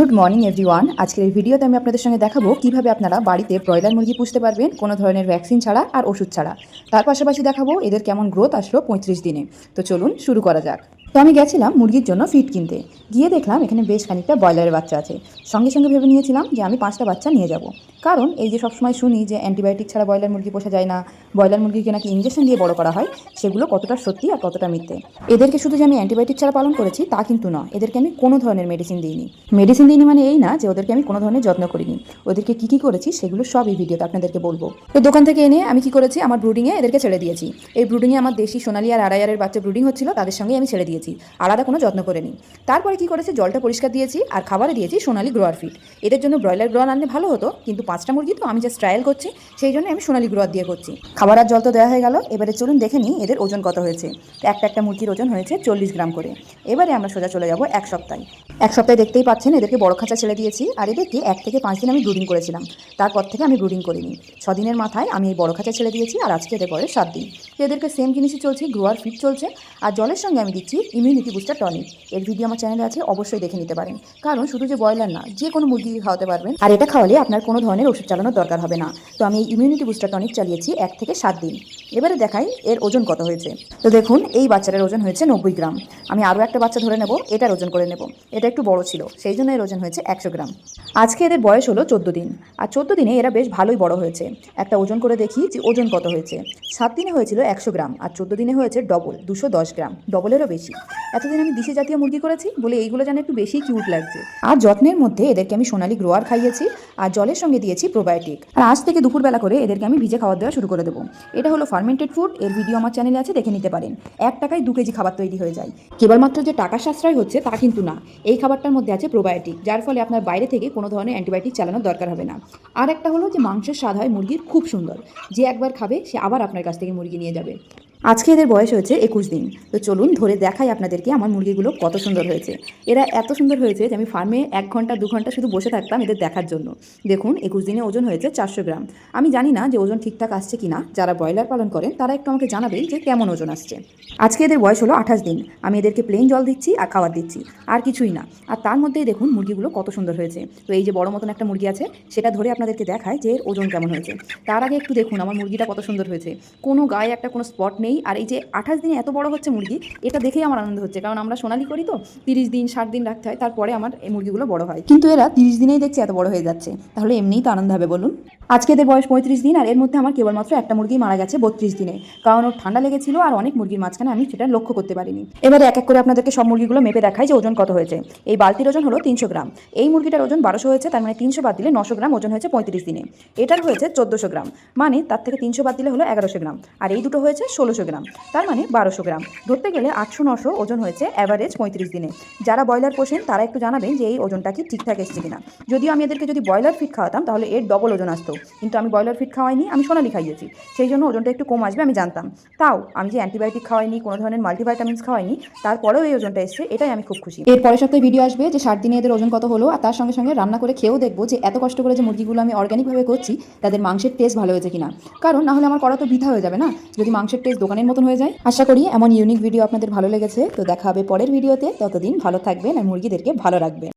Good morning everyone আজকের এই ভিডিওতে আমি আপনাদের সঙ্গে দেখাবো কীভাবে আপনারা বাড়িতে ব্রয়লার মুরগি পুষতে পারবেন, কোনো ধরনের ভ্যাকসিন ছাড়া আর ওষুধ ছাড়া। তার পাশাপাশি দেখাবো এদের কেমন গ্রোথ আসলো পঁয়ত্রিশ দিনে। তো চলুন শুরু করা যাক। তো আমি গেছিলাম মুরগির জন্য ফিড কিনতে। গিয়ে দেখলাম এখানে বেশ খানিকটা ব্রয়লারের বাচ্চা আছে। সঙ্গে সঙ্গে ভেবে নিয়েছিলাম যে আমি পাঁচটা বাচ্চা নিয়ে যাব। কারণ এই যে সবসময় শুনি যে অ্যান্টিবায়োটিক ছাড়া ব্রয়লার মুরগি পোষা যায় না ব্রয়লার মুরগিকে নাকি ইঞ্জেকশন দিয়ে বড় করা হয়, সেগুলো কতটা সত্যি আর কতটা মিথ্যে। এদেরকে শুধু যে আমি অ্যান্টিবায়োটিক ছাড়া পালন করেছি তা কিন্তু না এদেরকে আমি কোনো ধরনের মেডিসিন দিইনি। মেডিসিন দিইনি মানে এই না যে ওদেরকে আমি কোনো ধরনের যত্ন করিনি। ওদেরকে কী কী করেছি সেগুলো সব এই ভিডিওতে আপনাদেরকে বলব। তো দোকান থেকে এনে আমি কি করেছি, আমার ব্রুডিংয়ে এদেরকে ছেড়ে দিয়েছি। এই ব্রুডিংয়ে আমার দেশি সোনালি আর আড়াইয়ারের বাচ্চা ব্রুডিং হচ্ছিল, তাদের সঙ্গে আমি ছেড়ে দিয়েছি। আলাদা কোনো যত্ন করিনি তারপরে কি করেছে? জলটা পরিষ্কার দিয়েছি আর খাবারে দিয়েছি সোনালি গ্রোয়ার ফিট এদের জন্য ব্রয়লার গ্রোয়ার আনলে ভালো হতো, কিন্তু পাঁচটা মুরগি তো আমি জাস্ট ট্রায়াল করছি, সেই জন্য আমি সোনালি গ্রোয়ার দিয়ে করছি। খাবার আর জল তো দেওয়া হয়ে গেল, এবারে চলুন দেখে নিই এদের ওজন কত হয়েছে। একটা একটা মুরগির ওজন হয়েছে চল্লিশ গ্রাম করে। এবারে আমরা সোজা চলে যাব এক সপ্তাহে। এক সপ্তাহে দেখতেই পাচ্ছেন এদেরকে বড় খাঁচা ছেড়ে দিয়েছি আর এদেরকে এক থেকে পাঁচ দিন আমি ব্রুডিং করেছিলাম। তারপর থেকে আমি ব্রুডিং করিনি। ছদিনের মাথায় আমি এই বড় খাঁচা ছেড়ে দিয়েছি আর আজকে এদের পরে সাত দিন। এদেরকে সেম জিনিসই চলছে, গ্রোয়ার ফিট চলছে আর জলের সঙ্গে আমি দিচ্ছি ইমিউনিটি বুস্টার টনিক এর ভিডিও আমার চ্যানেলে আছে, অবশ্যই দেখে নিতে পারেন। কারণ শুধু যে ব্রয়লার না, যে কোনো মুরগি খাওয়াতে পারবেন। আর এটা খাওয়ালে আপনার কোনো ধরনের ওষুধ চালানোর দরকার হবে না। তো আমি এই ইমিউনিটি বুস্টার টনিক চালিয়েছি এক থেকে সাত দিন। এবারে দেখাই এর ওজন কত হয়েছে। তো দেখুন, এই বাচ্চাটার ওজন হয়েছে নব্বই গ্রাম। আমি আরও একটা বাচ্চা ধরে নেব, এটার ওজন করে নেব। এটা একটু বড় ছিল, সেই জন্য এর ওজন হয়েছে একশো গ্রাম। আজকে এদের বয়স হলো চোদ্দ দিন। আর চোদ্দ দিনে এরা বেশ ভালোই বড় হয়েছে। একটা ওজন করে দেখি যে ওজন কত হয়েছে। সাত দিনে হয়েছিল একশো গ্রাম, আর চোদ্দ দিনে হয়েছে ডবল, দুশো দশ গ্রাম, ডবলেরও বেশি। এতদিন আমি দিশি জাতীয় মুরগি করেছি বলে এইগুলো যেন একটু বেশি কিউট লাগছে। আর যত্নের মধ্যে এদেরকে আমি সোনালি গ্রোয়ার খাইয়েছি আর জলের সঙ্গে দিয়েছি প্রোবায়োটিক আর আজ থেকে দুপুরবেলা করে এদেরকে আমি ভিজে খাবার দেওয়া শুরু করে দেবো। এটা হলো ফার্মেন্টেড ফুড এর ভিডিও আমার চ্যানেলে আছে, দেখে নিতে পারেন। এক টাকায় দু কেজি খাবার তৈরি হয়ে যায়। কেবলমাত্র যে টাকা সাশ্রয় হচ্ছে তা কিন্তু না। এই খাবারটার মধ্যে আছে প্রোবায়োটিক যার ফলে আপনার বাইরে থেকে কোনো ধরনের অ্যান্টিবায়োটিক চালানোর দরকার হবে না। আর একটা হলো যে মাংসের স্বাদ হয় মুরগির, খুব সুন্দর। যে একবার খাবে, সে আবার আপনার কাছ থেকে মুরগি নিয়ে যাবে। আজকে এদের বয়স হয়েছে একুশ দিন। তো চলুন ধরে দেখাই আপনাদেরকে আমার মুরগিগুলো কত সুন্দর হয়েছে। এরা এত সুন্দর হয়েছে যে আমি ফার্মে এক ঘণ্টা, দু ঘণ্টা শুধু বসে থাকতাম এদের দেখার জন্য। দেখুন, একুশ দিনে ওজন হয়েছে চারশো গ্রাম। আমি জানি না যে ওজন ঠিকঠাক আসছে কি না যারা ব্রয়লার পালন করেন, তারা একটু আমাকে জানাবেন যে কেমন ওজন আসছে। আজকে এদের বয়স হলো আঠাশ দিন। আমি এদেরকে প্লেন জল দিচ্ছি আর খাবার দিচ্ছি। আর কিছুই না। আর তার মধ্যেই দেখুন মুরগিগুলো কত সুন্দর হয়েছে। তো এই যে বড় মতন একটা মুরগি আছে, সেটা ধরে আপনাদেরকে দেখায় যে এর ওজন কেমন হয়েছে। তার আগে একটু দেখুন আমার মুরগিটা কত সুন্দর হয়েছে। কোনো গায়ে একটা কোনো স্পট নেই। আর এই যে আঠাশ দিনে এত বড় হচ্ছে মুরগি, এটা দেখেই আমার আনন্দ হচ্ছে। কারণ আমরা সোনালি করি তো, তিরিশ দিন, ষাট দিন রাখতে হয়, তারপরে আমার এই মুরগিগুলো বড় হয়। কিন্তু এরা তিরিশ দিনেই দেখছি এত বড় হয়ে যাচ্ছে। তাহলে এমনিই তো আনন্দ হবে, বলুন। আজকে এদের বয়স পঁয়ত্রিশ দিন, আর এর মধ্যে আমার কেবলমাত্র একটা মুরগি মারা গেছে বত্রিশ দিনে। কারণ ওর ঠান্ডা লেগেছিল আর অনেক মুরগির মাঝখানে আমি সেটা লক্ষ্য করতে পারিনি। এবারে এক এক করে আপনাদেরকে সব মুরগিগুলো মেপে দেখাই যে ওজন কত হয়েছে। এই বালতির ওজন হলো তিনশো গ্রাম। এই মুরগিটার ওজন বারোশো হয়েছে, তার মানে তিনশো বাদ দিলে নশো গ্রাম, ওজন হয়েছে পঁয়ত্রিশ দিনে। এটার হয়েছে চোদ্দোশো গ্রাম। মানে তার থেকে তিনশো বাদ দিলে হলো এগারোশো গ্রাম। আর এই দুটো হয়েছে ষোলোশো গ্রাম। তার মানে বারোশো গ্রাম। ধরতে গেলে আটশো নশো ওজন হয়েছে অ্যাভারেজ পঁয়ত্রিশ দিনে। যারা ব্রয়লার পোষেন, তারা একটু জানাবেন যে এই ওজনটা কি ঠিকঠাক এসছে কিনা। যদিও আমি এদেরকে যদি ব্রয়লার ফিট খাওয়াতাম, তাহলে এর ডবল ওজন আসতো। কিন্তু আমি ব্রয়লার ফিট খাওয়াইনি, আমি সোনালি খাইয়েছি। সেই জন্য ওজনটা একটু কম আসবে, আমি জানতাম। তাও আমি যে অ্যান্টিবায়োটিক খাওয়াইনি, কোনো ধরনের মাল্টিভাইটামিনস খাওয়াইনি, তারপরেও এই ওজনটা এসছে, এটাই আমি খুব খুশি। এর পরের সপ্তাহে ভিডিও আসবে যে ষাট দিনে এদের ওজন কত হলো, আর তার সঙ্গে সঙ্গে রান্না করে খেয়েও দেখব যে এত কষ্ট করে যে মুরগিগুলো আমি অর্গ্যানিকভাবে করছি, তাদের মাংসের টেস্ট ভালো হয়েছে কিনা। কারণ না হলে আমার করা তো বৃথা হয়ে যাবে না? যদি মাংসের টেস্ট দোকানের মতন হয়ে যায়। আশা করি এমন ইউনিক ভিডিও আপনাদের ভালো লেগেছে। তো দেখা হবে পরের ভিডিওতে ততদিন ভালো থাকবেন আর মুরগিদেরকে ভালো রাখবেন।